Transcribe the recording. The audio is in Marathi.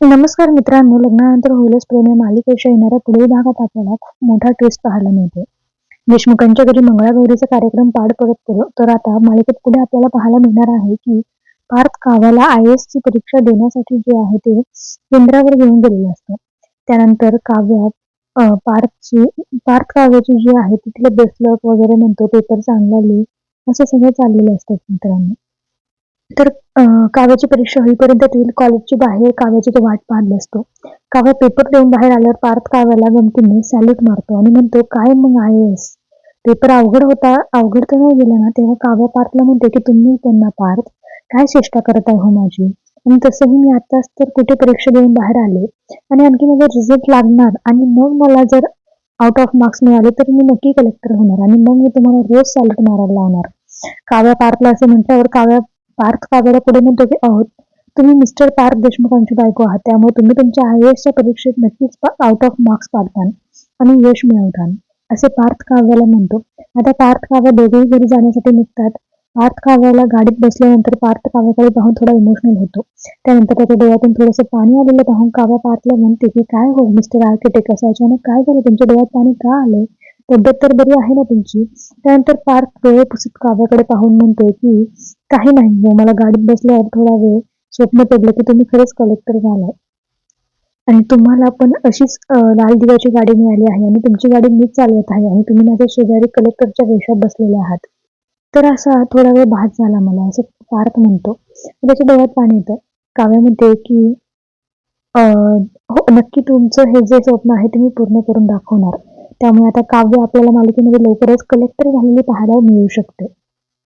नमस्कार मित्रांनो लग्नानंतर होईलच प्रेम या मालिकेच्या येणाऱ्या पुढील भागात आपल्याला खूप मोठा ट्विस्ट पाहायला मिळतो देशमुखांच्या घरी मंगळागौरीचा कार्यक्रम पार पडत गेलो तर आता मालिकेत पुढे आपल्याला पाहायला मिळणार आहे की पार्थ काव्याला आय एस ची परीक्षा देण्यासाठी जे आहे ते केंद्रावर घेऊन गेलेलं असतं. त्यानंतर काव्या पार्थची पार्थ काव्याची जी आहे तिथले तिला बेसलक वगैरे म्हणतो पेपर चांगला लिहि असं सगळं चाललेलं असतं मित्रांनो. तर काव्याची परीक्षा होईपर्यंत ती कॉलेजची बाहेर काव्याची तो वाट पाहत बसतो. काव्या पेपर देऊन बाहेर आल्यावर पार्थ काव्याला गमतीने सॅल्यूट मारतो आणि म्हणतो काय मग आहेस? पेपर अवघड होता अवघड तर नाही गेला ना तेव्हा काव्या पार्थला म्हणते की तुम्ही त्यांना पार्थ काय चेष्टा करत आहे हो माझी? आणि तसंही मी आताच तर कुठे परीक्षा देऊन बाहेर आले आणि आणखी माझा रिझल्ट लागणार आणि मग मला जर आउट ऑफ मार्क्स मिळाले तर मी नक्की कलेक्टर होणार आणि मग मी तुम्हाला रोज सॅल्यूट मारायला लावणार. काव्या पार्थला असं म्हटल्यावर काव्या पार्थ काव्याला पुढे म्हणतो की आहोत तुम्ही मिस्टर पार्थ देशमुखांची बायको आहात. त्यामुळे तुम्ही तुमच्या आयएसच्या परीक्षेत नक्कीच आउट ऑफ मार्क्स पाडतान आणि यश मिळवतान. असे पार्थ काव्याला म्हणतो. आता पार्थ काव्या दोघेही घरी जाण्यासाठी निघतात. पार्थ काव्याला गाडीत बसल्यानंतर पार्थ काव्याकडे पाहून थोडा इमोशनल होतो. त्यानंतर त्याच्या डोळ्यातून थोडंसं पाणी आलेलं पाहून काव्या पार्थला म्हणते की काय हो मिस्टर आर्किटेक्ट असं अचानक काय झालं? तुमच्या डोळ्यात पाणी का आलंय? तब्येत तर बरी आहे ना तुमची? त्यानंतर पार्थ डोळे पुसत काव्याकडे पाहून म्हणतोय की काही नाही हो मला गाडीत बसल्यावर थोडा वेळ स्वप्न पडलं की तुम्ही खरंच कलेक्टर झालाय. आणि तुम्हाला पण अशीच लाल दिव्याची गाडी मिळाली आहे आणि तुमची गाडी मीच चालवत आहे आणि तुम्ही माझ्या शेजारी कलेक्टरच्या वेशात बसलेले आहात. तर असा थोडा वेळ भात झाला मला असं पार्थ म्हणतो. त्याच्या डोळ्यात पाणी येतं. काव्या म्हणते की हो नक्की तुमचं हे जे स्वप्न आहे ते मी पूर्ण करून दाखवणार. त्यामुळे आता काव्य आपल्याला मालिकेमध्ये लवकरच कलेक्टर झालेली पाहायला मिळू शकते.